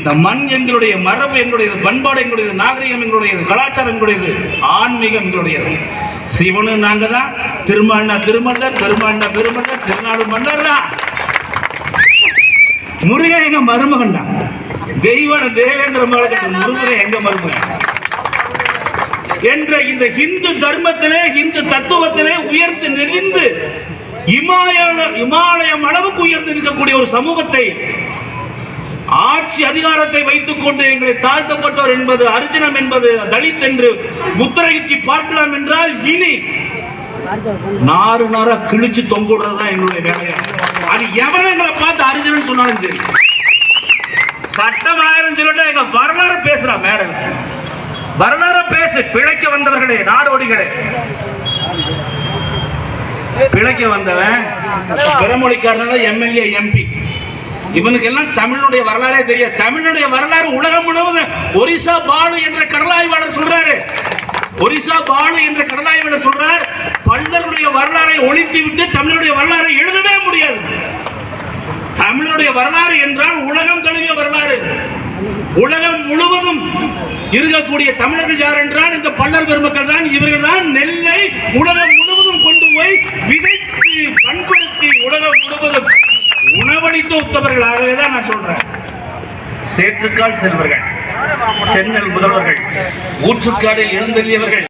இந்த மண் எங்களுடைய மரபு எங்களுடையது பண்பாடு எங்களுடையது நாகரிகம் எங்களுடையது கலாச்சாரம் எங்களுடையது ஆன்மீகம் எங்களுடையது. சிவனு நாங்க தான் திருமண்ணா திருமல்லர் பெருமாண்ணா பெருமல்லர் சிறுநாடு மன்னர் தான் முருகன் எங்க மருமகன் தான். தெய்வன தேவேந்திர மாலகன் முருகன் எங்க மருமகன்? என்ற இந்த ஹிந்து தர்மத்திலே ஹிந்து தத்துவத்திலே உயர்ந்து நெறிந்து இமாலய இமாலயம் அளவுக்கு உயர்ந்து நிற்கக்கூடிய ஒரு சமூகத்தை ஆட்சி அதிகாரத்தை வைத்துக் கொண்டு எங்களை தாழ்த்தப்பட்டோர் என்பது அர்ஜுனம் என்பது தலித் என்று முத்திரையிட்டு பார்க்கலாம் என்றால் இனி நாறு நாரா கிழிச்சு தொங்குடுறது என்னுடைய எங்களுடைய வேலையா? அது எவன் எங்களை பார்த்து அர்ஜுனன் சொன்னாலும் சரி. சட்டம் ஆயிரம் சொல்லிட்டு எங்க வரலாறு பேசுறா மேடம் வரலாறு பேசு பிழைக்க வந்தவர்களே நாடோடிகளே. பிழைக்க வந்தவன் பிறமொழிக்காரனால எம்எல்ஏ எம்பி இவனுக்கு எல்லாம் தமிழுடைய வரலாறே தெரியாது. தமிழனுடைய வரலாறு உலகம் முழுவதும் ஒரிசா பாலு என்ற கடலாய்வாளர் சொல்றாரு. ஒரிசா பாலு என்ற கடலாய்வாளர் சொல்றார் பல்லருடைய வரலாறை ஒழித்து விட்டு தமிழனுடைய வரலாறை எழுதவே முடியாது. தமிழனுடைய வரலாறு என்றால் உலகம் தழுவிய வரலாறு. உலகம் முழுவதும் இருக்கக்கூடிய தமிழர்கள் யார் என்றால் இந்த பல்லர் பெருமக்கள் தான். இவர்கள் தான் நெல்லை உலகம் முழுவதும் கொண்டு போய் விதை பண்படுத்தி உலகம் முழுவதும் சித்த உத்தவர்களாகவே தான் நான் சொல்றேன். சேற்றுக்கால் செல்வர்கள் சென்னல் முதல்வர்கள் ஊற்றுக்காடில் எழுந்தள்ளியவர்கள்